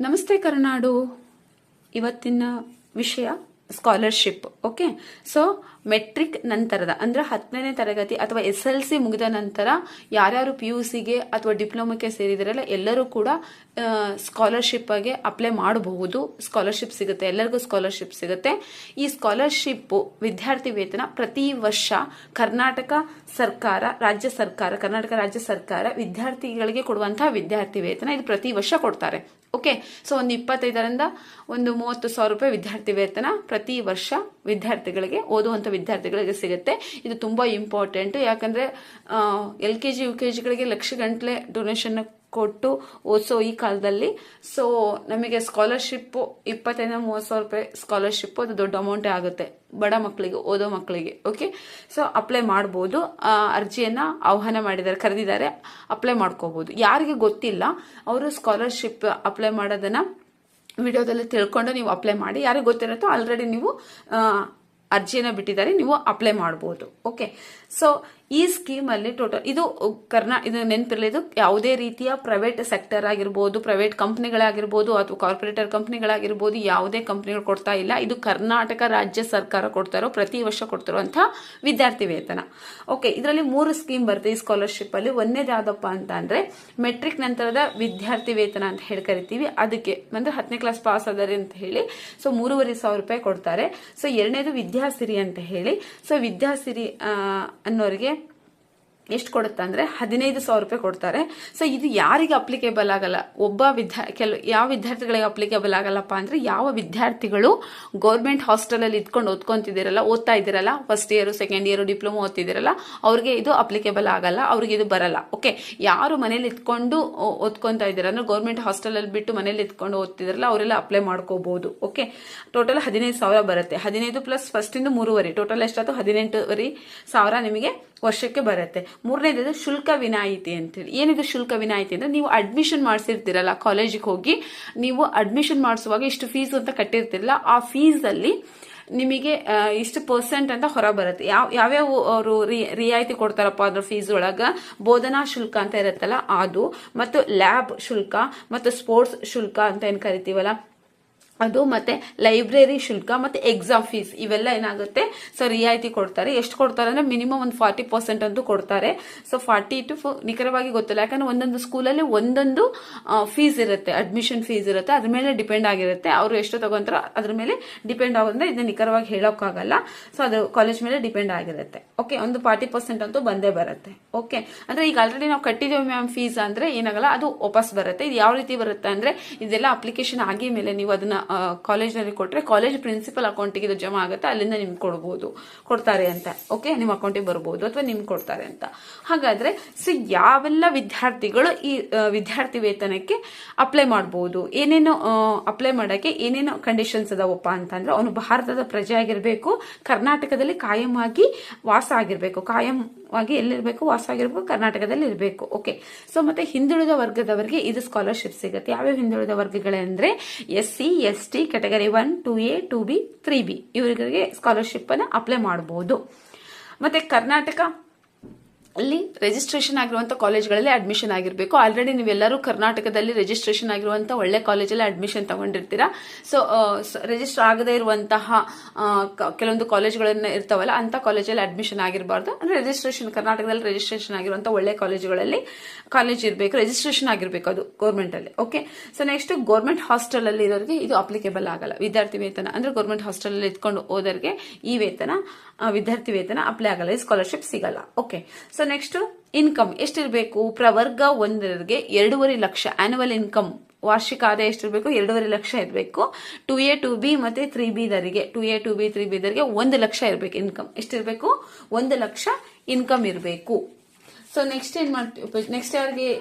ನಮಸ್ತೆ ಕರ್ನಾಡು. ಇವತ್ತಿನ ವಿಷಯ ಸ್ಕಾಲರ್ಶಿಪ್ ಓಕೆ ಸೊ ಮೆಟ್ರಿಕ್ ನಂತರದ, ಅಂದ್ರೆ ಹತ್ತನೇ ತರಗತಿ ಅಥವಾ ಎಸ್ ಎಲ್ ಸಿ ಮುಗಿದ ನಂತರ ಯಾರ್ಯಾರು ಪಿ ಯು ಸಿಗೆ ಅಥವಾ ಡಿಪ್ಲೊಮಕ್ಕೆ ಸೇರಿದಾರಲ್ಲ, ಎಲ್ಲರೂ ಕೂಡ ಸ್ಕಾಲರ್ಶಿಪ್ಗೆ ಅಪ್ಲೈ ಮಾಡಬಹುದು. ಸ್ಕಾಲರ್ಶಿಪ್ ಸಿಗುತ್ತೆ, ಎಲ್ಲರಿಗೂ ಸ್ಕಾಲರ್ಶಿಪ್ ಸಿಗುತ್ತೆ. ಈ ಸ್ಕಾಲರ್ಶಿಪ್ ವಿದ್ಯಾರ್ಥಿ ವೇತನ ಪ್ರತಿ ವರ್ಷ ಕರ್ನಾಟಕ ಸರ್ಕಾರ, ರಾಜ್ಯ ಸರ್ಕಾರ, ಕರ್ನಾಟಕ ರಾಜ್ಯ ಸರ್ಕಾರ ವಿದ್ಯಾರ್ಥಿಗಳಿಗೆ ಕೊಡುವಂತಹ ವಿದ್ಯಾರ್ಥಿ ವೇತನ ಇದು ಪ್ರತಿ ವರ್ಷ ಕೊಡ್ತಾರೆ. ಓಕೆ ಸೊ ಒಂದು ಇಪ್ಪತ್ತೈದರಿಂದ ಒಂದು ಮೂವತ್ತು ಸಾವಿರ ರೂಪಾಯಿ ವಿದ್ಯಾರ್ಥಿ ವೇತನ ಪ್ರತಿ ವರ್ಷ ವಿದ್ಯಾರ್ಥಿಗಳಿಗೆ ಓದುವಂಥ ವಿದ್ಯಾರ್ಥಿಗಳಿಗೆ ಸಿಗುತ್ತೆ. ಇದು ತುಂಬ ಇಂಪಾರ್ಟೆಂಟ್ ಯಾಕಂದರೆ L K G U K ಜಿಗಳಿಗೆ lakh ಗಂಟಲೆ ಡೊನೇಷನ್ ಕೊಟ್ಟು ಓದಿಸೋ ಈ ಕಾಲದಲ್ಲಿ. ಸೊ ನಮಗೆ ಸ್ಕಾಲರ್ಶಿಪ್ಪು ಇಪ್ಪತ್ತೈದು ಮೂವತ್ತು ಸಾವಿರ ರೂಪಾಯಿ ಸ್ಕಾಲರ್ಶಿಪ್ಪು ಅದು ದೊಡ್ಡ ಅಮೌಂಟೇ ಆಗುತ್ತೆ. ಬಡ ಮಕ್ಕಳಿಗೆ ಓದೋ ಮಕ್ಕಳಿಗೆ ಓಕೆ ಸೊ ಅಪ್ಲೈ ಮಾಡ್ಬೋದು. ಅರ್ಜಿಯನ್ನು ಆಹ್ವಾನ ಮಾಡಿದ್ದಾರೆ, ಕರೆದಿದ್ದಾರೆ. ಅಪ್ಲೈ ಮಾಡ್ಕೋಬಹುದು ಯಾರಿಗೆ ಗೊತ್ತಿಲ್ಲ, ಅವರು ಸ್ಕಾಲರ್ಶಿಪ್ ಅಪ್ಲೈ ಮಾಡೋದನ್ನ ವಿಡಿಯೋದಲ್ಲಿ ತಿಳ್ಕೊಂಡು ನೀವು ಅಪ್ಲೈ ಮಾಡಿ. ಯಾರಿಗೆ ಗೊತ್ತಿರುತ್ತೋ ಆಲ್ರೆಡಿ ನೀವು ಅರ್ಜಿಯನ್ನ ಬಿಟ್ಟಿದ್ದಾರೆ ನೀವು ಅಪ್ಲೈ ಮಾಡ್ಬೋದು. ಓಕೆ ಸೊ ಈ ಸ್ಕೀಮ್ ಅಲ್ಲಿ ಟೋಟಲ್ ಇದು ಕರ್ನಾ, ಇದು ನೆನಪಿರಲಿ, ಇದು ಯಾವುದೇ ರೀತಿಯ ಪ್ರೈವೇಟ್ ಸೆಕ್ಟರ್ ಆಗಿರ್ಬೋದು ಪ್ರೈವೇಟ್ ಕಂಪ್ನಿಗಳಾಗಿರ್ಬೋದು ಅಥವಾ ಕಾರ್ಪೊರೇಟರ್ ಕಂಪ್ನಿಗಳಾಗಿರ್ಬೋದು ಯಾವುದೇ ಕಂಪ್ನಿಗಳು ಕೊಡ್ತಾ ಇಲ್ಲ. ಇದು ಕರ್ನಾಟಕ ರಾಜ್ಯ ಸರ್ಕಾರ ಕೊಡ್ತಾ ಇರೋ ಪ್ರತಿ ವರ್ಷ ಕೊಡ್ತಿರುವಂತಹ ವಿದ್ಯಾರ್ಥಿ ವೇತನ. ಓಕೆ ಇದರಲ್ಲಿ ಮೂರು ಸ್ಕೀಮ್ ಬರುತ್ತೆ ಈ ಸ್ಕಾಲರ್ಶಿಪ್ ಅಲ್ಲಿ. ಒಂದೇದು ಯಾವ್ದಪ್ಪ ಅಂತ ಅಂದ್ರೆ ಮೆಟ್ರಿಕ್ ನಂತರದ ವಿದ್ಯಾರ್ಥಿ ವೇತನ ಅಂತ ಹೇಳಿ ಕರಿತೀವಿ. ಅದಕ್ಕೆ ಅಂದ್ರೆ ಹತ್ತನೇ ಕ್ಲಾಸ್ ಪಾಸ್ ಆದರೆ ಅಂತ ಹೇಳಿ. ಸೊ ಮೂರುವರೆ ಸಾವಿರ ರೂಪಾಯಿ ಕೊಡ್ತಾರೆ. ಸೊ ಎರಡನೇದು ವಿದ್ಯಾಸಿರಿ ಅಂತ ಹೇಳಿ. ಸೊ ವಿದ್ಯಾಸಿರಿ ಅನ್ನೋರಿಗೆ ಎಷ್ಟು ಕೊಡುತ್ತೆ ಅಂದ್ರೆ ಹದಿನೈದು ಸಾವಿರ ರೂಪಾಯಿ ಕೊಡ್ತಾರೆ. ಸೊ ಇದು ಯಾರಿಗೆ ಅಪ್ಲಿಕೇಬಲ್ ಆಗಲ್ಲ? ಒಬ್ಬ ವಿದ್ಯಾ ಕೆಲವು ಯಾವ ವಿದ್ಯಾರ್ಥಿಗಳಿಗೆ ಅಪ್ಲಿಕೇಬಲ್ ಆಗಲ್ಲಪ್ಪ ಅಂದ್ರೆ ಯಾವ ವಿದ್ಯಾರ್ಥಿಗಳು ಗೌರ್ಮೆಂಟ್ ಹಾಸ್ಟೆಲಲ್ಲಿ ಇದ್ಕೊಂಡು ಓದ್ಕೊಂತಿದ್ದೀರಲ್ಲ, ಓದ್ತಾ ಇದ್ದೀರಲ್ಲ first year second year diploma ಓದ್ತಿದ್ದೀರಲ್ಲ, ಅವ್ರಿಗೆ ಇದು ಅಪ್ಲಿಕೇಬಲ್ ಆಗಲ್ಲ, ಅವ್ರಿಗೆ ಇದು ಬರಲ್ಲ. ಓಕೆ ಯಾರು ಮನೇಲಿ ಇದ್ಕೊಂಡು ಓದ್ಕೊತಾ ಇದ್ದೀರ ಅಂದ್ರೆ ಗೌರ್ಮೆಂಟ್ ಹಾಸ್ಟೆಲಲ್ಲಿ ಬಿಟ್ಟು ಮನೇಲಿ ಇದ್ಕೊಂಡು ಓದ್ತಿದ್ರಲ್ಲ ಅವರೆಲ್ಲ ಅಪ್ಲೈ ಮಾಡ್ಕೋಬಹುದು. ಓಕೆ ಟೋಟಲ್ ಹದಿನೈದು ಸಾವಿರ ಬರುತ್ತೆ. ಹದಿನೈದು ಪ್ಲಸ್ ಫಸ್ಟ್ ಇಂದ ಮೂರುವರೆ. ಟೋಟಲ್ ಎಷ್ಟಾಯ್ತು? ಹದಿನೆಂಟುವರೆ ಸಾವಿರ ನಿಮಗೆ ವರ್ಷಕ್ಕೆ ಬರುತ್ತೆ. ಮೂರನೇದು ಶುಲ್ಕ ವಿನಾಯಿತಿ ಅಂತೇಳಿ ಏನಿದು ಶುಲ್ಕ ವಿನಾಯಿತಿ ಅಂದರೆ ನೀವು ಅಡ್ಮಿಷನ್ ಮಾಡಿಸಿರ್ತೀರಲ್ಲ ಕಾಲೇಜಿಗೆ ಹೋಗಿ ನೀವು ಅಡ್ಮಿಷನ್ ಮಾಡಿಸುವಾಗ ಇಷ್ಟು ಫೀಸ್ ಅಂತ ಕಟ್ಟಿರ್ತಿರಲ್ಲ, ಆ ಫೀಸಲ್ಲಿ ನಿಮಗೆ ಇಷ್ಟು ಪರ್ಸೆಂಟ್ ಅಂತ ಹೊರ ಬರುತ್ತೆ. ಯಾವ, ಯಾವ್ಯಾವ ಅವರು ರಿಯಾಯಿತಿ ಕೊಡ್ತಾರಪ್ಪ ಅದ್ರ ಫೀಸ್ ಒಳಗ? ಬೋಧನಾ ಶುಲ್ಕ ಅಂತ ಇರುತ್ತಲ್ಲ, ಅದು. ಮತ್ತು ಲ್ಯಾಬ್ ಶುಲ್ಕ, ಮತ್ತು ಸ್ಪೋರ್ಟ್ಸ್ ಶುಲ್ಕ ಅಂತ ಏನು ಕರಿತೀವಲ್ಲ? ಅದು ಮತ್ತೆ ಲೈಬ್ರರಿ ಶುಲ್ಕ ಮತ್ತೆ ಎಕ್ಸಾಮ್ ಫೀಸ್ ಇವೆಲ್ಲ ಏನಾಗುತ್ತೆ? ಸೊ ರಿಯಾಯಿತಿ ಕೊಡ್ತಾರೆ. ಎಷ್ಟು ಕೊಡ್ತಾರೆ ಅಂದ್ರೆ ಮಿನಿಮಮ್ ಒಂದು ಫಾರ್ಟಿ ಪರ್ಸೆಂಟ್ ಅಂತೂ ಕೊಡ್ತಾರೆ. ಸೊ ಫಾರ್ಟಿ ಟು ನಿಖರವಾಗಿ ಗೊತ್ತಿಲ್ಲ. ಯಾಕಂದ್ರೆ ಒಂದೊಂದು ಸ್ಕೂಲಲ್ಲಿ ಒಂದೊಂದು ಫೀಸ್ ಇರುತ್ತೆ. ಅಡ್ಮಿಷನ್ ಫೀಸ್ ಇರುತ್ತೆ. ಅದ್ರ ಮೇಲೆ ಡಿಪೆಂಡ್ ಆಗಿರುತ್ತೆ. ಅವರು ಎಷ್ಟು ತಗೊಂತಾರೋ ಅದ್ರ ಮೇಲೆ ಡಿಪೆಂಡ್ ಆಗೋದ್ರೆ ಇದನ್ನ ನಿಖರವಾಗಿ ಹೇಳೋಕ್ಕಾಗಲ್ಲ. ಸೊ ಅದು ಕಾಲೇಜ್ ಮೇಲೆ ಡಿಪೆಂಡ್ ಆಗಿರುತ್ತೆ. ಓಕೆ ಒಂದು ಫಾರ್ಟಿ ಪರ್ಸೆಂಟ್ ಅಂತೂ ಬಂದೇ ಬರುತ್ತೆ. ಓಕೆ ಅಂದ್ರೆ ಈಗ ಆಲ್ರೆಡಿ ನಾವು ಕಟ್ಟಿದ್ದೇವೆ ಮ್ಯಾಮ್ ಫೀಸ್ ಅಂದ್ರೆ ಏನಾಗಲ್ಲ, ಅದು ವಾಪಸ್ ಬರುತ್ತೆ. ಇದು ಯಾವ ರೀತಿ ಬರುತ್ತೆ ಅಂದ್ರೆ ಇದೆಲ್ಲ ಅಪ್ಲಿಕೇಶನ್ ಆಗಿ ಮೇಲೆ ನೀವು ಅದನ್ನ ಕಾಲೇಜ್ನಲ್ಲಿ ಕೊಟ್ರೆ ಕಾಲೇಜ್ ಪ್ರಿನ್ಸಿಪಲ್ ಅಕೌಂಟಿಗೆ ಇದು ಜಮಾ ಆಗುತ್ತೆ, ಅಲ್ಲಿಂದ ನಿಮ್ಗೆ ಕೊಡ್ಬೋದು. ಕೊಡ್ತಾರೆ ಅಂತ. ಓಕೆ ನಿಮ್ಮ ಅಕೌಂಟಿಗೆ ಬರ್ಬೋದು ಅಥವಾ ನಿಮ್ಗೆ ಕೊಡ್ತಾರೆ ಅಂತ. ಹಾಗಾದ್ರೆ ಸೊ ಯಾವೆಲ್ಲ ವಿದ್ಯಾರ್ಥಿಗಳು ಈ ವಿದ್ಯಾರ್ಥಿ ವೇತನಕ್ಕೆ ಅಪ್ಲೈ ಮಾಡ್ಬೋದು? ಏನೇನು ಅಪ್ಲೈ ಮಾಡೋಕ್ಕೆ ಏನೇನು ಕಂಡೀಷನ್ಸ್ ಅದಾವಪ್ಪ ಅಂತಂದ್ರೆ, ಅವನು ಭಾರತದ ಪ್ರಜೆ ಆಗಿರಬೇಕು ಕರ್ನಾಟಕದಲ್ಲಿ ಕಾಯಂ ಆಗಿ ವಾಸ ಆಗಿರಬೇಕು. ಕಾಯಂವಾಗಿ ಎಲ್ಲಿರಬೇಕು? ವಾಸ ಆಗಿರಬೇಕು ಕರ್ನಾಟಕದಲ್ಲಿ ಇರಬೇಕು. ಓಕೆ ಸೊ ಮತ್ತೆ ಹಿಂದುಳಿದ ವರ್ಗದವರಿಗೆ ಇದು ಸ್ಕಾಲರ್ಶಿಪ್ ಸಿಗುತ್ತೆ. ಯಾವ್ಯಾವ ಹಿಂದುಳಿದ ವರ್ಗಗಳಂದ್ರೆ S C S T category one two A two B three B ಇವರಿಗೆ ಸ್ಕಾಲರ್ಶಿಪ್ ಅನ್ನು ಅಪ್ಲೈ ಮಾಡಬಹುದು ಮತ್ತೆ ಕರ್ನಾಟಕ ಅಲ್ಲಿ ರಿಜಿಸ್ಟ್ರೇಷನ್ ಆಗಿರುವಂಥ ಕಾಲೇಜ್ಗಳಲ್ಲಿ ಅಡ್ಮಿಷನ್ ಆಗಿರಬೇಕು. ಆಲ್ರೆಡಿ ನೀವೆಲ್ಲರೂ ಕರ್ನಾಟಕದಲ್ಲಿ ರಿಜಿಸ್ಟ್ರೇಷನ್ ಆಗಿರುವಂಥ ಒಳ್ಳೆ ಕಾಲೇಜಲ್ಲಿ ಅಡ್ಮಿಷನ್ ತಗೊಂಡಿರ್ತೀರಾ. ಸೊ ರಿಜಿಸ್ಟರ್ ಆಗದೇ ಇರುವಂತಹ ಕೆಲವೊಂದು ಕಾಲೇಜ್ಗಳನ್ನ ಇರ್ತಾವಲ್ಲ ಅಂತ ಕಾಲೇಜಲ್ಲಿ ಅಡ್ಮಿಷನ್ ಆಗಿರಬಾರ್ದು. ಅಂದ್ರೆ ರಿಜಿಸ್ಟ್ರೇಷನ್ ಕರ್ನಾಟಕದಲ್ಲಿ ರಿಜಿಸ್ಟ್ರೇಷನ್ ಆಗಿರುವಂಥ ಒಳ್ಳೆ ಕಾಲೇಜುಗಳಲ್ಲಿ ಕಾಲೇಜ್ ಇರಬೇಕು ರಿಜಿಸ್ಟ್ರೇಷನ್ ಆಗಿರಬೇಕು ಅದು ಗೌರ್ಮೆಂಟ್ ಅಲ್ಲಿ. Okay so next government hostel ಅಲ್ಲಿ ಇರೋರಿಗೆ ಇದು ಅಪ್ಲಿಕೇಬಲ್ ಆಗಲ್ಲ. ವಿದ್ಯಾರ್ಥಿ ವೇತನ, ಅಂದ್ರೆ ಗೌರ್ಮೆಂಟ್ ಹಾಸ್ಟೆಲ್ ಅಲ್ಲಿ ಇದ್ಕೊಂಡು ಹೋದರಿಗೆ ಈ ವೇತನ ವಿದ್ಯಾರ್ಥಿ ವೇತನ ಅಪ್ಲೈ ಆಗಲ್ಲ. ಈ ಸ್ಕಾಲರ್ಶಿಪ್ ಸಿಗಲ್ಲ. ಓಕೆ ಸೊ ನೆಕ್ಸ್ಟ್ ಇನ್ಕಮ್ ಎಷ್ಟಿರಬೇಕು? ಪ್ರವರ್ಗ ಒಂದರಿಗೆ ಎರಡೂವರೆ ಲಕ್ಷ. ಆನ್ಯುವಲ್ ಇನ್ಕಮ್ ವಾರ್ಷಿಕ ಆದಾಯ ಎಷ್ಟಿರಬೇಕು? ಎರಡೂವರೆ ಲಕ್ಷ ಇರಬೇಕು. ಟು ಎ ಟು ಬಿ ಮತ್ತೆ three B ದರಿಗೆ. Two A two B three B ದರಿಗೆ ಒಂದು ಲಕ್ಷ ಇರಬೇಕು ಇನ್ಕಮ್ ಎಷ್ಟಿರಬೇಕು? ಒಂದು ಲಕ್ಷ ಇನ್ಕಮ್ ಇರಬೇಕು. ಸೊ ನೆಕ್ಸ್ಟ್ ಏನ್ ಮಾಡ್ತೀವಿ? ನೆಕ್ಸ್ಟ್ ಯಾರಿಗೆ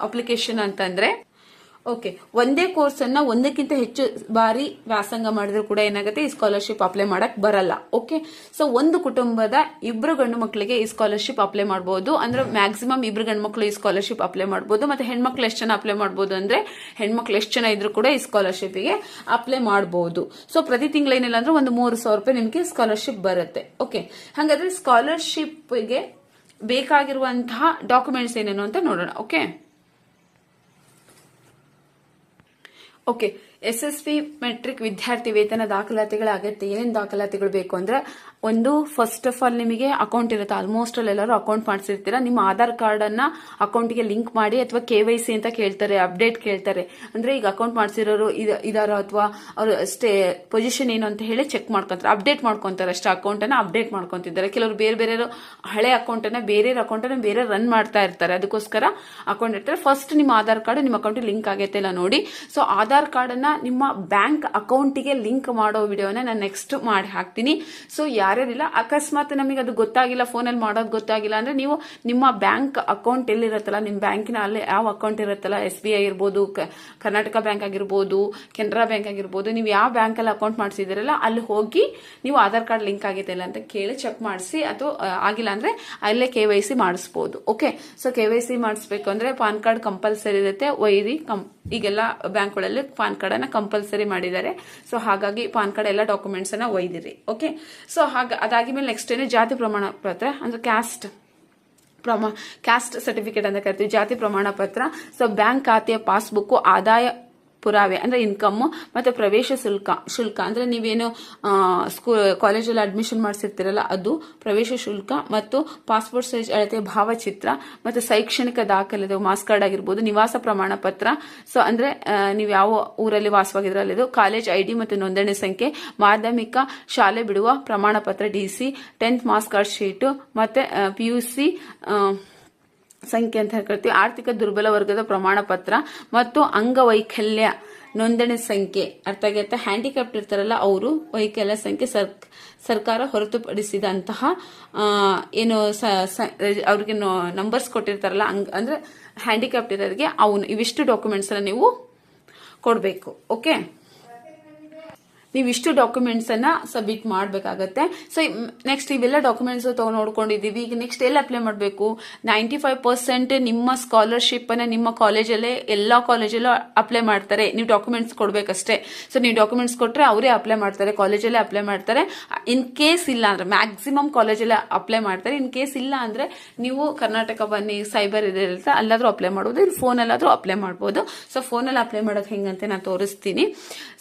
ಅಪ್ಲಿಕೇಶನ್ ಅಂತಂದ್ರೆ ಓಕೆ, ಒಂದೇ ಕೋರ್ಸ್ ಅನ್ನ ಒಂದಕ್ಕಿಂತ ಹೆಚ್ಚು ಬಾರಿ ವ್ಯಾಸಂಗ ಮಾಡಿದ್ರು ಕೂಡ ಏನಾಗುತ್ತೆ, ಈ ಸ್ಕಾಲರ್ಶಿಪ್ ಅಪ್ಲೈ ಮಾಡಕ್ ಬರಲ್ಲ, ಓಕೆ? ಸೊ ಒಂದು ಕುಟುಂಬದ ಇಬ್ರು ಗಂಡು ಮಕ್ಕಳಿಗೆ ಈ ಸ್ಕಾಲರ್ಶಿಪ್ ಅಪ್ಲೈ ಮಾಡಬಹುದು ಅಂದ್ರೆ ಮ್ಯಾಕ್ಸಿಮಮ್ ಇಬ್ರು ಗಂಡು ಮಕ್ಕಳು ಈ ಸ್ಕಾಲರ್ಶಿಪ್ ಅಪ್ಲೈ ಮಾಡಬಹುದು ಮತ್ತೆ ಹೆಣ್ಮಕ್ಳು ಎಷ್ಟು ಜನ ಅಪ್ಲೈ ಮಾಡಬಹುದು ಅಂದ್ರೆ, ಹೆಣ್ಮಕ್ಳು ಎಷ್ಟು ಜನ ಇದ್ರು ಕೂಡ ಈ ಸ್ಕಾಲರ್ಶಿಪ್ಗೆ ಅಪ್ಲೈ ಮಾಡಬಹುದು ಸೊ ಪ್ರತಿ ತಿಂಗಳು ಏನಿಲ್ಲ ಅಂದ್ರೆ ಒಂದು ಮೂರು ಸಾವಿರ ರೂಪಾಯಿ ನಿಮಗೆ ಸ್ಕಾಲರ್ಶಿಪ್ ಬರುತ್ತೆ, ಓಕೆ? ಹಾಗಾದ್ರೆ ಸ್ಕಾಲರ್ಶಿಪ್ಗೆ ಬೇಕಾಗಿರುವಂತಹ ಡಾಕ್ಯುಮೆಂಟ್ಸ್ ಏನೇನು ಅಂತ ನೋಡೋಣ, ಓಕೆ? ಓಕೆ ಎಸ್ ಮೆಟ್ರಿಕ್ ವಿದ್ಯಾರ್ಥಿ ವೇತನ ದಾಖಲಾತಿಗಳ ಅಗತ್ಯ, ಏನೇನು ದಾಖಲಾತಿಗಳು ಬೇಕು ಅಂದ್ರೆ ಒಂದು ಫಸ್ಟ್ ಆಫ್ ಆಲ್ ನಿಮಗೆ ಅಕೌಂಟ್ ಇರುತ್ತೆ. ಆಲ್ಮೋಸ್ಟ್ ಅಲ್ಲಿ ಎಲ್ಲರೂ ಅಕೌಂಟ್ ಮಾಡಿಸಿರ್ತೀರ. ನಿಮ್ಮ ಆಧಾರ್ ಕಾರ್ಡ್ ಅನ್ನ ಅಕೌಂಟ್ಗೆ ಲಿಂಕ್ ಮಾಡಿ ಅಥವಾ ಕೆ ವೈ ಸಿ ಅಂತ ಕೇಳ್ತಾರೆ ಅಪ್ಡೇಟ್ ಕೇಳ್ತಾರೆ. ಅಂದ್ರೆ ಈಗ ಅಕೌಂಟ್ ಮಾಡಿಸಿರೋರು ಇದಾರೋ ಅಥವಾ ಅವರು ಸ್ಟೇ ಪೊಸಿಷನ್ ಏನು ಅಂತ ಹೇಳಿ ಚೆಕ್ ಮಾಡ್ಕೊಂತಾರೆ. ಅಪ್ಡೇಟ್ ಮಾಡ್ಕೊಂತಾರೆ ಅಷ್ಟೇ ಅಕೌಂಟ್ ಅನ್ನ ಅಪ್ಡೇಟ್ ಮಾಡ್ಕೊಂತಿದ್ದಾರೆ. ಕೆಲವರು ಬೇರೆ ಬೇರೆ ಹಳೆ ಅಕೌಂಟ್ ಅನ್ನ, ಬೇರೆ ಅಕೌಂಟ್ ಅನ್ನ ಬೇರೆ ರನ್ ಮಾಡ್ತಾ ಇರ್ತಾರೆ. ಅದಕ್ಕೋಸ್ಕರ ಅಕೌಂಟ್ ಇರ್ತಾರೆ. ಫಸ್ಟ್ ನಿಮ್ಮ ಆಧಾರ್ ಕಾರ್ಡ್ ನಿಮ್ಮ ಅಕೌಂಟ್ ಲಿಂಕ್ ಆಗೈತೆ ಇಲ್ಲ ನೋಡಿ. ಸೊ ಆಧಾರ್ ಕಾರ್ಡ್ ಅನ್ನ ನಿಮ್ಮ ಬ್ಯಾಂಕ್ ಅಕೌಂಟಿಗೆ ಲಿಂಕ್ ಮಾಡೋ ವಿಡಿಯೋನ ನಾನು ನೆಕ್ಸ್ಟ್ ಮಾಡಿ ಹಾಕ್ತೀನಿ. ಸೊ ಯಾರ್ಯಾರಿಲ್ಲ, ಅಕಸ್ಮಾತ್ ನಮಗೆ ಅದು ಗೊತ್ತಾಗಿಲ್ಲ, ಫೋನಲ್ಲಿ ಮಾಡೋದು ಗೊತ್ತಾಗಿಲ್ಲ ಅಂದ್ರೆ ನೀವು ನಿಮ್ಮ ಬ್ಯಾಂಕ್ ಅಕೌಂಟ್ ಎಲ್ಲಿರುತ್ತಲ್ಲ ನಿಮ್ಮ ಬ್ಯಾಂಕಿನ ಅಲ್ಲಿ ಯಾವ ಅಕೌಂಟ್ ಇರುತ್ತಲ್ಲ, ಎಸ್ ಬಿ ಐ ಇರ್ಬೋದು ಕರ್ನಾಟಕ ಬ್ಯಾಂಕ್ ಆಗಿರ್ಬೋದು, ಕೆನರಾ ಬ್ಯಾಂಕ್ ಆಗಿರ್ಬೋದು, ನೀವು ಯಾವ ಬ್ಯಾಂಕಲ್ಲಿ ಅಕೌಂಟ್ ಮಾಡಿಸಿದಿರಲ್ಲ ಅಲ್ಲಿ ಹೋಗಿ ನೀವು ಆಧಾರ್ ಕಾರ್ಡ್ ಲಿಂಕ್ ಆಗಿದೆ ಅಂತ ಕೇಳಿ ಚೆಕ್ ಮಾಡಿಸಿ, ಅಥವಾ ಆಗಿಲ್ಲ ಅಂದ್ರೆ ಅಲ್ಲೇ ಕೆ ವೈ ಸಿ ಮಾಡಿಸ್ಬೋದು, okay? So K Y C ಮಾಡಿಸ್ಬೇಕು ಅಂದ್ರೆ ಪಾನ್ ಕಾರ್ಡ್ ಕಂಪಲ್ಸರಿ ಇರುತ್ತೆ, ವೈರಿ ಕಂ, ಈಗೆಲ್ಲ ಬ್ಯಾಂಕ್ಗಳಲ್ಲಿ ಪಾನ್ ಕಾರ್ಡ್ ಕಂಪಲ್ಸರಿ ಮಾಡಿದ್ದಾರೆ. ಸೊ ಹಾಗಾಗಿ ಪಾನ್ ಕಾರ್ಡ್ ಎಲ್ಲ ಡಾಕ್ಯುಮೆಂಟ್ಸ್ ಅನ್ನ ಒಯ್ದಿರಿ. ಓಕೆ ಸೊ ಹಾಗ ಮೇಲೆ ನೆಕ್ಸ್ಟ್ ಏನು? ಜಾತಿ ಪ್ರಮಾಣ ಪತ್ರ, ಅಂದ್ರೆ ಕ್ಯಾಸ್ಟ್ ಪ್ರಮಾ ಕ್ಯಾಸ್ಟ್ ಸರ್ಟಿಫಿಕೇಟ್ ಅಂತ ಕರಿತೀವಿ. ಜಾತಿ ಪ್ರಮಾಣ ಪತ್ರ. ಸೊ ಬ್ಯಾಂಕ್ ಖಾತೆಯ ಪಾಸ್ಬುಕ್ ಆದಾಯ ಪುರಾವೆ ಅಂದ್ರೆ ಇನ್ಕಮ್ ಮತ್ತೆ ಪ್ರವೇಶ ಶುಲ್ಕ ಶುಲ್ಕ. ಅಂದ್ರೆ ನೀವೇನು ಸ್ಕೂಲ್ ಕಾಲೇಜಲ್ಲಿ ಅಡ್ಮಿಷನ್ ಮಾಡಿಸಿರ್ತೀರಲ್ಲ, ಅದು ಪ್ರವೇಶ ಶುಲ್ಕ ಮತ್ತು ಪಾಸ್ಪೋರ್ಟ್ ಸೈಜ್ ಅಳತೆ ಭಾವಚಿತ್ರ ಮತ್ತು ಶೈಕ್ಷಣಿಕ ದಾಖಲೆ ಮಾಸ್ ಕಾರ್ಡ್ ಆಗಿರ್ಬೋದು, ನಿವಾಸ ಪ್ರಮಾಣ ಪತ್ರ. ಸೊ ಅಂದ್ರೆ ನೀವು ಯಾವ ಊರಲ್ಲಿ ವಾಸವಾಗಿದ್ರೆ ಅಲ್ಲಿದು ಕಾಲೇಜ್ ಐ ಡಿ ಮತ್ತು ನೋಂದಣಿ ಸಂಖ್ಯೆ, ಮಾಧ್ಯಮಿಕ ಶಾಲೆ ಬಿಡುವ ಪ್ರಮಾಣ ಪತ್ರ D C tenth marks card sheet ಮತ್ತೆ ಪಿ ಯು ಸಿ ಸಂಖ್ಯೆ ಅಂತ ಹೇಳ್ಕೊಳ್ತೀವಿ. ಆರ್ಥಿಕ ದುರ್ಬಲ ವರ್ಗದ ಪ್ರಮಾಣ ಪತ್ರ ಮತ್ತು ಅಂಗವೈಕಲ್ಯ ನೋಂದಣಿ ಸಂಖ್ಯೆ. ಅರ್ಥ ಆಗತ್ತೆ ಹ್ಯಾಂಡಿಕ್ಯಾಪ್ಟ್ ಇರ್ತಾರಲ್ಲ, ಅವರು ವೈಕಲ್ಯ ಸಂಖ್ಯೆ ಸರ್, ಸರ್ಕಾರ ಹೊರತುಪಡಿಸಿದಂತಹ ಏನು ಅವ್ರಿಗೆ ನಂಬರ್ಸ್ ಕೊಟ್ಟಿರ್ತಾರಲ್ಲ ಹಂಗ್ ಅಂದ್ರೆ ಹ್ಯಾಂಡಿಕ್ಯಾಪ್ಟ್ ಇರೋರಿಗೆ ಅವನು, ಇವಿಷ್ಟು ಡಾಕ್ಯುಮೆಂಟ್ಸ್ ನೀವು ಕೊಡಬೇಕು. ಓಕೆ ನೀವು ಇಷ್ಟು ಡಾಕ್ಯುಮೆಂಟ್ಸ್ ಅನ್ನ ಸಬ್ಮಿಟ್ ಮಾಡಬೇಕಾಗತ್ತೆ. ಸೊ ನೆಕ್ಸ್ಟ್ ಇವೆಲ್ಲ ಡಾಕ್ಯುಮೆಂಟ್ಸ್ ತಗೊಂಡು ನೋಡ್ಕೊಂಡಿದ್ದೀವಿ. ಈಗ ನೆಕ್ಸ್ಟ್ ಎಲ್ಲಿ ಅಪ್ಲೈ ಮಾಡಬೇಕು? ನೈಂಟಿ ಫೈವ್ ಪರ್ಸೆಂಟ್ ನಿಮ್ಮ ಸ್ಕಾಲರ್ಶಿಪ್ ಅನ್ನ ನಿಮ್ಮ ಕಾಲೇಜಲ್ಲೇ ಎಲ್ಲಾ ಕಾಲೇಜಲ್ಲೂ ಅಪ್ಲೈ ಮಾಡ್ತಾರೆ. ನೀವು ಡಾಕ್ಯುಮೆಂಟ್ಸ್ ಕೊಡಬೇಕಷ್ಟೇ. ಸೊ ನೀವು ಡಾಕ್ಯುಮೆಂಟ್ಸ್ ಕೊಟ್ಟರೆ ಅವರೇ ಅಪ್ಲೈ ಮಾಡ್ತಾರೆ ಕಾಲೇಜಲ್ಲೇ ಅಪ್ಲೈ ಮಾಡ್ತಾರೆ. ಇನ್ ಕೇಸ್ ಇಲ್ಲ ಅಂದ್ರೆ ಮ್ಯಾಕ್ಸಿಮಮ್ ಕಾಲೇಜಲ್ಲೇ ಅಪ್ಲೈ ಮಾಡ್ತಾರೆ. ಇನ್ ಕೇಸ್ ಇಲ್ಲ ಅಂದ್ರೆ, ನೀವು ಕರ್ನಾಟಕ ಬನ್ನಿ ಸೈಬರ್ ಇದೆ ಅಲ್ಲಾದ್ರೂ ಅಪ್ಲೈ ಮಾಡ್ಬೋದು. ಇಲ್ಲಿ ಫೋನಲ್ಲಾದ್ರೂ ಅಪ್ಲೈ ಮಾಡ್ಬೋದು. ಸೊ ಫೋನಲ್ಲಿ ಅಪ್ಲೈ ಮಾಡೋದು ಹೆಂಗಂತ ನಾನು ತೋರಿಸ್ತೀನಿ.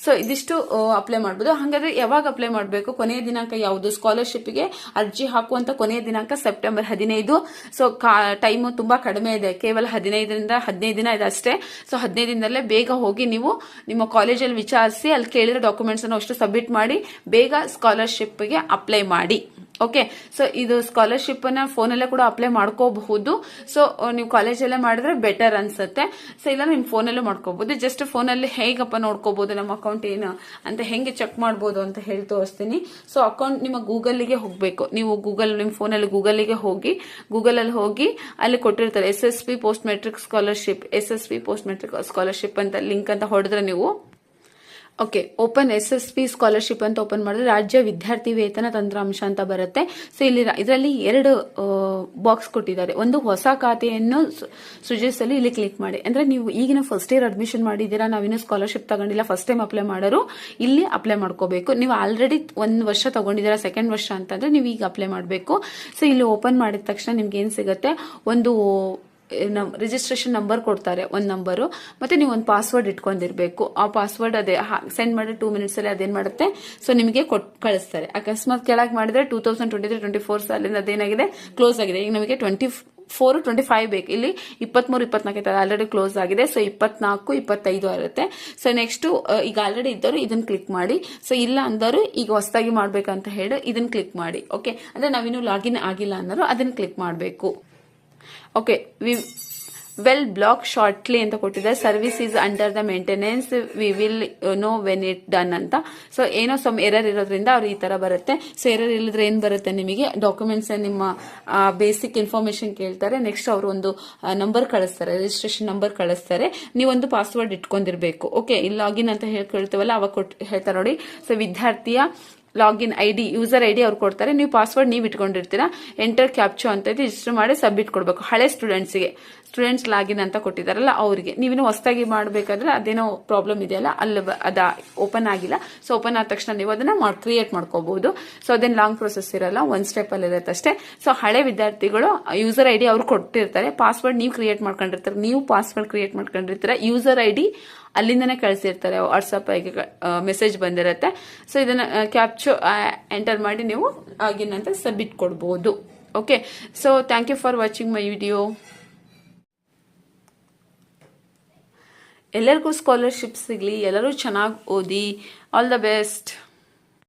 ಸೊ ಇದಿಷ್ಟು ಅಪ್ಲೈ ಮಾಡ್ಬೋದು. ಹಾಗಾದ್ರೆ ಯಾವಾಗ ಅಪ್ಲೈ ಮಾಡಬೇಕು? ಕೊನೆಯ ದಿನಾಂಕ ಯಾವುದು? ಸ್ಕಾಲರ್ಶಿಪ್ಗೆ ಅರ್ಜಿ ಹಾಕುವಂತ ಕೊನೆಯ ದಿನಾಂಕ ಸೆಪ್ಟೆಂಬರ್ ಹದಿನೈದು. ಸೊ ಟೈಮು ತುಂಬಾ ಕಡಿಮೆ ಇದೆ. ಕೇವಲ ಹದಿನೈದರಿಂದ ಹದಿನೈದು ದಿನ ಇದೆ ಅಷ್ಟೇ. ಸೊ ಹದಿನೈದು ದಿನದಲ್ಲೇ ಬೇಗ ಹೋಗಿ ನೀವು ನಿಮ್ಮ ಕಾಲೇಜಲ್ಲಿ ವಿಚಾರಿಸಿ, ಅಲ್ಲಿ ಕೇಳಿದ ಡಾಕ್ಯುಮೆಂಟ್ಸ್ ಅನ್ನು ಅಷ್ಟು ಸಬ್ಮಿಟ್ ಮಾಡಿ, ಬೇಗ ಸ್ಕಾಲರ್ಶಿಪ್ಗೆ ಅಪ್ಲೈ ಮಾಡಿ. ಓಕೆ ಸೊ ಇದು ಸ್ಕಾಲರ್ಶಿಪ್ ಅನ್ನ ಫೋನಲ್ಲೇ ಕೂಡ ಅಪ್ಲೈ ಮಾಡ್ಕೋಬಹುದು. ಸೊ ನೀವು ಕಾಲೇಜಲ್ಲೇ ಮಾಡಿದ್ರೆ ಬೆಟರ್ ಅನ್ಸುತ್ತೆ. ಸೊ ಇಲ್ಲ ನೀವು ಫೋನಲ್ಲೇ ಮಾಡ್ಕೋಬಹುದು. ಜಸ್ಟ್ ಫೋನಲ್ಲಿ ಹೇಗಪ್ಪ ನೋಡ್ಕೋಬಹುದು, ನಮ್ಮ ಅಕೌಂಟ್ ಏನು ಅಂತ ಹೆಂಗೆ ಚೆಕ್ ಮಾಡ್ಬೋದು ಅಂತ ಹೇಳಿ ತೋರಿಸ್ತೀನಿ. ಸೊ ಅಕೌಂಟ್ ನಿಮ್ಮ ಗೂಗಲ್ಗೆ ಹೋಗಬೇಕು. ನೀವು ಗೂಗಲ್ ನಿಮ್ಮ ಫೋನಲ್ಲಿ ಗೂಗಲ್ಗೆ ಹೋಗಿ ಗೂಗಲಲ್ಲಿ ಹೋಗಿ ಅಲ್ಲಿ ಕೊಟ್ಟಿರ್ತಾರೆ S S P post matric scholarship S S P post matric scholarship ಅಂತ ಲಿಂಕ್ ಅಂತ ಹೊಡೆದ್ರೆ ನೀವು okay open S S P scholarship ಅಂತ ಓಪನ್ ಮಾಡಿದ್ರೆ ರಾಜ್ಯ ವಿದ್ಯಾರ್ಥಿ ವೇತನ ತಂತ್ರಾಂಶ ಅಂತ ಬರುತ್ತೆ. ಸೊ ಇಲ್ಲಿ ಇದರಲ್ಲಿ ಎರಡು ಬಾಕ್ಸ್ ಕೊಟ್ಟಿದ್ದಾರೆ. ಒಂದು ಹೊಸ ಖಾತೆಯನ್ನು ಸೃಜಿಸಲು ಇಲ್ಲಿ ಕ್ಲಿಕ್ ಮಾಡಿ. ಅಂದ್ರೆ ನೀವು ಈಗಿನ ಫಸ್ಟ್ ಇಯರ್ ಅಡ್ಮಿಷನ್ ಮಾಡಿದ್ದೀರಾ ನಾವಿನ್ನೂ ಸ್ಕಾಲರ್ಶಿಪ್ ತಗೊಂಡಿಲ್ಲ ಫಸ್ಟ್ ಟೈಮ್ ಅಪ್ಲೈ ಮಾಡೋರು, ಇಲ್ಲಿ ಅಪ್ಲೈ ಮಾಡ್ಕೋಬೇಕು. ನೀವು ಆಲ್ರೆಡಿ ಒಂದು ವರ್ಷ ತಗೊಂಡಿದ್ದೀರಾ ಸೆಕೆಂಡ್ ವರ್ಷ ಅಂತಂದ್ರೆ ನೀವು ಈಗ ಅಪ್ಲೈ ಮಾಡಬೇಕು. ಸೊ ಇಲ್ಲಿ ಓಪನ್ ಮಾಡಿದ ತಕ್ಷಣ ನಿಮ್ಗೆ ಏನ್ ಸಿಗುತ್ತೆ? ಒಂದು ರಿಜಿಸ್ಟ್ರೇಷನ್ ನಂಬರ್ ಕೊಡ್ತಾರೆ, ಒಂದು ನಂಬರು ಮತ್ತೆ ನೀವು ಒಂದು ಪಾಸ್ವರ್ಡ್ ಇಟ್ಕೊಂಡಿರ್ಬೇಕು. ಆ ಪಾಸ್ವರ್ಡ್ ಅದೇ ಸೆಂಡ್ ಮಾಡಿದ್ರೆ ಟೂ ಮಿನಿಟ್ಸ್ ಅಲ್ಲಿ ಅದೇನ್ ಮಾಡುತ್ತೆ? ಸೊ ನಿಮಗೆ ಕಳಿಸ್ತಾರೆ. ಅಕಸ್ಮಾತ್ ಕೆಳಗೆ ಮಾಡಿದ್ರೆ two thousand twenty three twenty four ಸಾಲಿಂದ ಅದೇನಾಗಿದೆ? ಕ್ಲೋಸ್ ಆಗಿದೆ. ಈಗ ನಮಗೆ ಟ್ವೆಂಟಿ ಫೋರ್ ಟ್ವೆಂಟಿ ಫೈವ್ ಬೇಕು. ಇಲ್ಲಿ ಇಪ್ಪತ್ಮೂರು, ಇಪ್ಪತ್ನಾಲ್ಕು ಆಲ್ರೆಡಿ ಕ್ಲೋಸ್ ಆಗಿದೆ. ಸೊ ಇಪ್ಪತ್ನಾಲ್ಕು, ಇಪ್ಪತ್ತೈದು ಇರುತ್ತೆ ಸೊ ನೆಕ್ಸ್ಟ್ ಈಗ ಆಲ್ರೆಡಿ ಇದ್ದವರು ಇದನ್ನ ಕ್ಲಿಕ್ ಮಾಡಿ. ಸೊ ಇಲ್ಲ ಅಂದವರು ಈಗ ಹೊಸದಾಗಿ ಮಾಡ್ಬೇಕಂತ ಹೇಳಿ ಇದನ್ನ ಕ್ಲಿಕ್ ಮಾಡಿ. ಓಕೆ ಅಂದ್ರೆ ನಾವಿನ್ನೂ ಲಾಗಿನ್ ಆಗಿಲ್ಲ ಅನ್ನೋರು ಅದನ್ನ ಕ್ಲಿಕ್ ಮಾಡಬೇಕು. Okay we will back shortly ಅಂತ ಕೊಟ್ಟಿದ್ದಾರೆ. Service is under the maintenance we will know when it done ಅಂತ. ಸೊ ಏನೋ ಸಮ್ ಎರರ್ ಇರೋದ್ರಿಂದ ಅವ್ರು ಈ ತರ ಬರುತ್ತೆ. ಸೊ ಎರರ್ ಇಲ್ಲದ್ರೆ ಏನು ಬರುತ್ತೆ ನಿಮಗೆ? ಡಾಕ್ಯುಮೆಂಟ್ಸ್ ನಿಮ್ಮ ಬೇಸಿಕ್ ಇನ್ಫಾರ್ಮೇಷನ್ ಕೇಳ್ತಾರೆ. ನೆಕ್ಸ್ಟ್ ಅವರು ಒಂದು ನಂಬರ್ ಕಳಿಸ್ತಾರೆ. ರಿಜಿಸ್ಟ್ರೇಷನ್ ನಂಬರ್ ಕಳಿಸ್ತಾರೆ. ನೀವೊಂದು ಪಾಸ್ವರ್ಡ್ ಇಟ್ಕೊಂಡಿರಬೇಕು. ಓಕೆ ಇಲ್ಲಿ ಲಾಗಿನ್ ಅಂತ ಹೇಳ್ಕೊಳ್ತೀವಲ್ಲ ಅವಾಗ ಕೊಟ್ಟು ಹೇಳ್ತಾರೆ ನೋಡಿ. ಸೊ ವಿದ್ಯಾರ್ಥಿಯ login I D, user I D ಅವ್ರು ಕೊಡ್ತಾರೆ. ನೀವು ಪಾಸ್ವರ್ಡ್ ನೀವು ಇಟ್ಕೊಂಡಿರ್ತೀರಾ, ಎಂಟರ್ ಕ್ಯಾಪ್ಚು ಅಂತ ರಿಜಿಸ್ಟರ್ ಮಾಡಿ ಸಬ್ಮಿಟ್ ಕೊಡಬೇಕು. ಹಳೆ ಸ್ಟೂಡೆಂಟ್ಸ್ಗೆ ಸ್ಟೂಡೆಂಟ್ಸ್ ಲಾಗಿನ್ ಅಂತ ಕೊಟ್ಟಿದ್ದಾರಲ್ಲ ಅವರಿಗೆ. ನೀವೇನು ಹೊಸದಾಗಿ ಮಾಡಬೇಕಾದ್ರೆ ಅದೇನೋ ಪ್ರಾಬ್ಲಮ್ ಇದೆಯಲ್ಲ, ಅಲ್ಲಿ ಅದ ಓಪನ್ ಆಗಿಲ್ಲ. ಸೊ ಓಪನ್ ಆದ ತಕ್ಷಣ ನೀವು ಅದನ್ನ ಮಾಡಿ ಕ್ರಿಯೇಟ್ ಮಾಡ್ಕೋಬಹುದು ಸೊ ಅದೇನು ಲಾಂಗ್ ಪ್ರೊಸೆಸ್ ಇರಲ್ಲ ಒಂದು ಸ್ಟೆಪಲ್ಲಿ ಇರುತ್ತೆ ಅಷ್ಟೇ. ಸೊ ಹಳೆ ವಿದ್ಯಾರ್ಥಿಗಳು ಯೂಸರ್ ಐ ಡಿ ಅವ್ರು ಕೊಟ್ಟಿರ್ತಾರೆ. ಪಾಸ್ವರ್ಡ್ ನೀವು ಕ್ರಿಯೇಟ್ ಮಾಡ್ಕೊಂಡಿರ್ತಾರೆ, ನೀವು ಪಾಸ್ವರ್ಡ್ ಕ್ರಿಯೇಟ್ ಮಾಡ್ಕೊಂಡಿರ್ತೀರ ಯೂಸರ್ ಐ ಡಿ ಅಲ್ಲಿಂದನೇ ಕಳಿಸಿರ್ತಾರೆ ವಾಟ್ಸಪ್ ಮೆಸೇಜ್ ಬಂದಿರುತ್ತೆ. ಸೊ ಇದನ್ನ ಕ್ಯಾಪ್ಚು ಎಂಟರ್ ಮಾಡಿ ನೀವು ಆಗಿನಂತ ಸಬ್ಮಿಟ್ ಕೊಡ್ಬೋದು. Okay so thank you for watching my video ಎಲ್ಲರಿಗೂ ಸ್ಕಾಲರ್ಶಿಪ್ ಸಿಗಲಿ, ಎಲ್ಲರೂ ಚೆನ್ನಾಗಿ ಓದಿ ಆಲ್ ದ ಬೆಸ್ಟ್